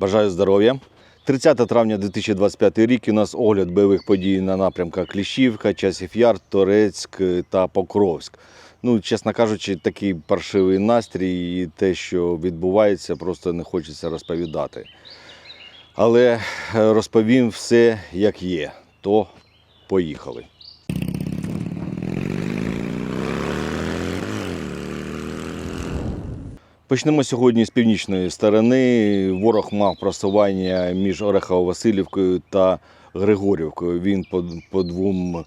Бажаю здоров'я. 30 травня 2025 рік у нас огляд бойових подій на напрямках Кліщівка, Часів Яр, Торецьк та Покровськ. Ну, чесно кажучи, такий паршивий настрій і те, що відбувається, просто не хочеться розповідати. Але е, розповім все, як є. То поїхали. Почнемо сьогодні з північної сторони. Ворог мав просування між Орехово-Василівкою та Григорівкою. Він по, по двом е,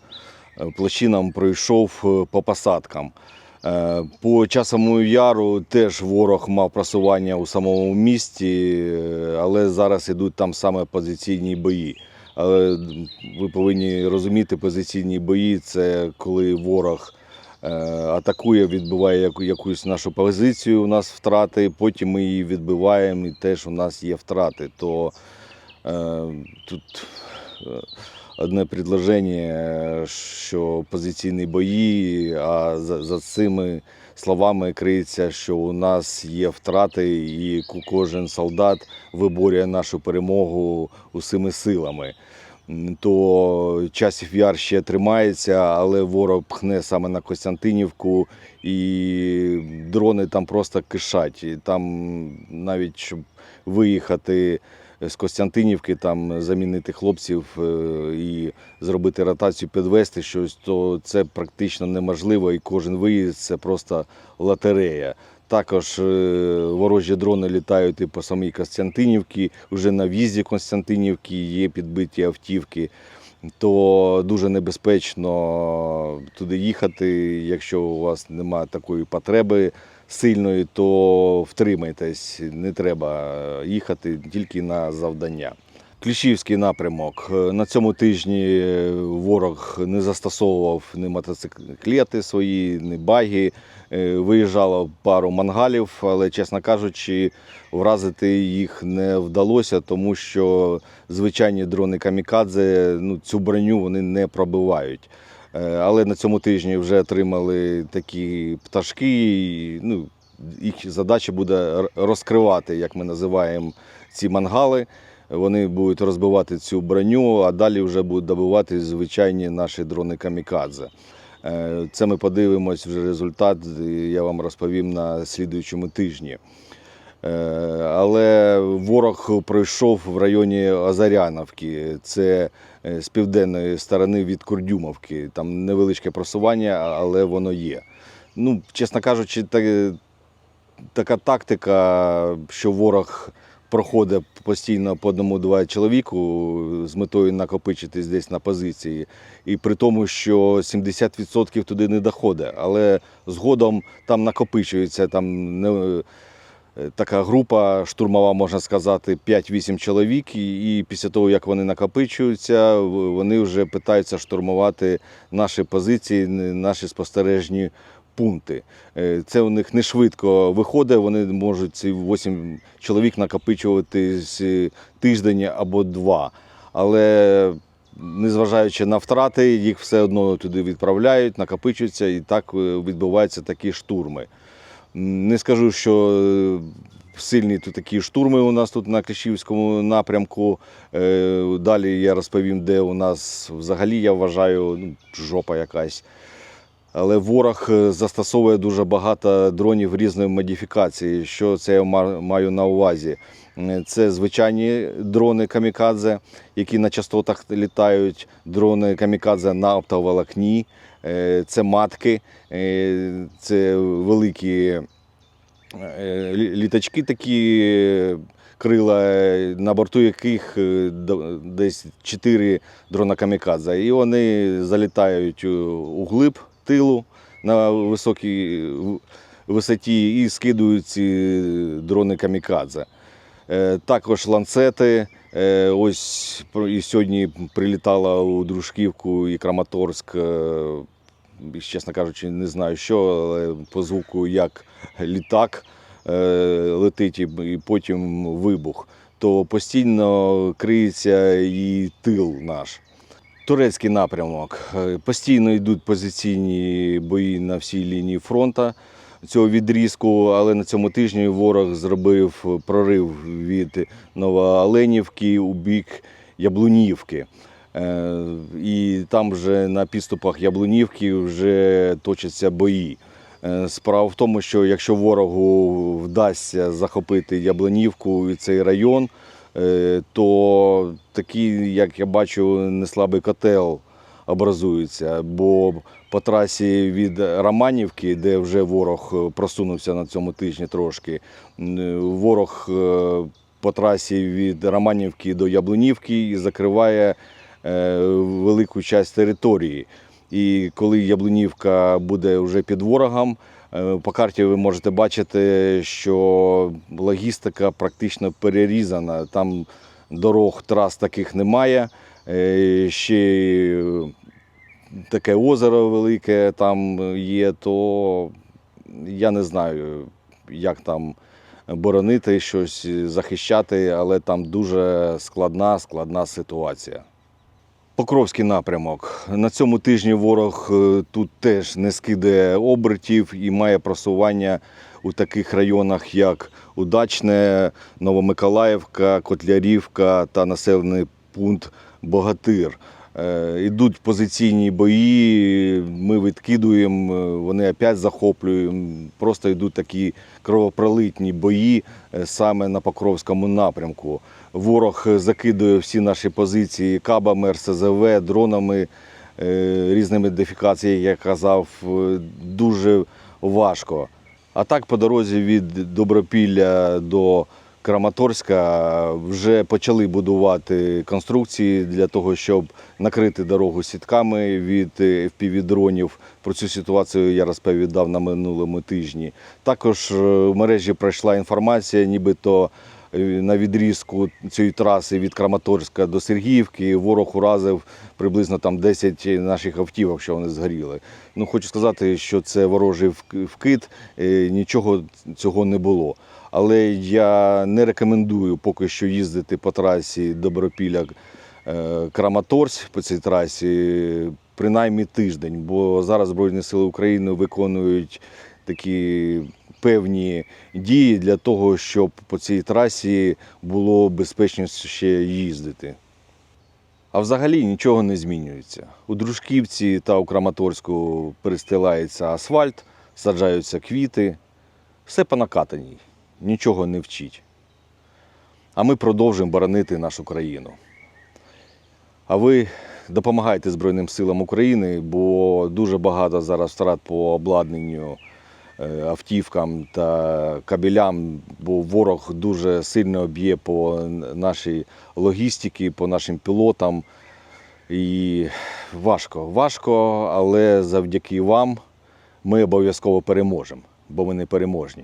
площинам пройшов е, по посадкам. Е, По часовому яру теж ворог мав просування у самому місті, але зараз ідуть там саме позиційні бої. Але ви повинні розуміти, позиційні бої це коли ворог атакує, відбиває якусь нашу позицію, у нас втрати, потім ми її відбиваємо і теж у нас є втрати. То е, тут е, одне предложення, що позиційні бої, а за цими словами криється, що у нас є втрати, і кожен солдат виборює нашу перемогу усіми силами. То часів яр ще тримається, але ворог пхне саме на Костянтинівку, і дрони там просто кишать. І там навіть щоб виїхати з Костянтинівки, там замінити хлопців е, і зробити ротацію, підвести щось, то це практично неможливо. І кожен виїзд це просто лотерея. Також е, ворожі дрони літають і по самій Костянтинівці. Вже на в'їзді Костянтинівки є підбиті автівки. То дуже небезпечно туди їхати. Якщо у вас немає такої потреби сильної, то втримайтесь. Не треба їхати тільки на завдання. Кліщівський напрямок. Е, На цьому тижні е, ворог не застосовував ні мотоциклети свої, ні баги. Е, Виїжджало пару мангалів, але, чесно кажучи, вразити їх не вдалося, тому що звичайні дрони камікадзе ну, цю броню вони не пробивають. Але на цьому тижні вже отримали такі пташки. Ну, їх задача буде розкривати, як ми називаємо ці мангали. Вони будуть розбивати цю броню, а далі вже будуть добивати звичайні наші дрони камікадзе. Е, Це ми подивимось вже результат. Я вам розповім на слідуючому тижні. Е, Але ворог пройшов в районі Озаряновки. Це е, з південної сторони від Курдюмовки. Там невеличке просування, але воно є. Ну, чесно кажучи, та- така тактика, що ворог проходить постійно по одному-два чоловіку з метою накопичитись десь на позиції. І при тому, що 70% туди не доходить. Але згодом там накопичується там не, е, така група штурмова, можна сказати, 5-8 чоловік. І, і після того, як вони накопичуються, вони вже питаються штурмувати наші позиції, наші спостережні пункти. Е, Це у них не швидко виходить. Вони можуть ці 8 чоловік накопичувати е, тиждень або два. Але незважаючи на втрати, їх все одно туди відправляють, накопичуються, і так е, відбуваються такі штурми. Не скажу, що сильні тут такі штурми у нас тут на Кліщівському напрямку. Далі я розповім, де у нас взагалі я вважаю ну, жопа якась. Але ворог е, застосовує дуже багато дронів різної модифікації. Що це я маю на увазі? Це звичайні дрони камікадзе, які на частотах літають, дрони камікадзе на оптоволокні, е, це матки, е, це великі літачки такі. Крила, на борту яких десь 4 дрона камікадзе. І вони залітають у глиб тилу на високій висоті і скидують ці дрони камікадзе. Е, Також ланцети. Е, Ось і сьогодні прилітала у Дружківку і Краматорськ. е, Чесно кажучи, не знаю що, але по звуку як літак летить і потім вибух. То постійно криється і тил наш. Турецький напрямок. Е, Постійно йдуть позиційні бої на всій лінії фронту. цього відрізку, але на цьому тижні ворог зробив прорив від Новооленівки у бік Яблунівки. Е, І там вже на підступах Яблунівки вже точаться бої. Е, Справа в тому, що якщо ворогу вдасться захопити Яблунівку і цей район, то такий, як я бачу, неслабий котел образується. Бо по трасі від Романівки, де вже ворог е, просунувся на цьому тижні трошки, ворог е, по трасі від Романівки до Яблунівки закриває е, велику частину території. І коли Яблунівка буде вже під ворогом, е, по карті ви можете бачити, що логістика практично перерізана. Там дорог, трас таких немає. Е, Ще таке озеро велике там є, то я не знаю, як там боронити щось, захищати, але там дуже складна, складна ситуація. Покровський напрямок. На цьому тижні ворог е, тут теж не скидає обертів і має просування у таких районах, як Удачне, Новомиколаївка, Котлярівка та населений пункт Богатир. Е, Ідуть позиційні бої, ми відкидуємо, е, вони опять захоплюємо. Просто йдуть такі кровопролитні бої е, саме на Покровському напрямку. Ворог закидує всі наші позиції кабами, РСЗВ, дронами, е, різними дефікаціями, як я казав, е, дуже важко. А так по дорозі від Добропілля до Краматорська вже почали будувати конструкції для того, щоб накрити дорогу сітками від FPV-дронів. Про цю ситуацію я розповідав на минулому тижні. Також е, в мережі пройшла інформація, нібито е, на відрізку цієї траси від Краматорська до Сергіївки ворог уразив приблизно там 10 наших автівок, що вони згоріли. Ну, хочу сказати, що це ворожий вкид, е, нічого цього не було. Але я не рекомендую поки що їздити по трасі Добропілля е, Краматорськ по цій трасі принаймні тиждень, бо зараз Збройні Сили України виконують такі певні дії для того, щоб по цій трасі було безпечніше ще їздити. А взагалі нічого не змінюється. У Дружківці та у Краматорську перестилається асфальт, саджаються квіти. Все по накатаній, нічого не вчить. А ми продовжуємо боронити нашу країну. А ви допомагайте Збройним силам України, бо дуже багато зараз втрат по обладнанню, е, автівкам та кабелям, бо ворог дуже сильно б'є по нашій логістиці, по нашим пілотам. І важко, важко, але завдяки вам ми обов'язково переможемо, бо ми не переможні.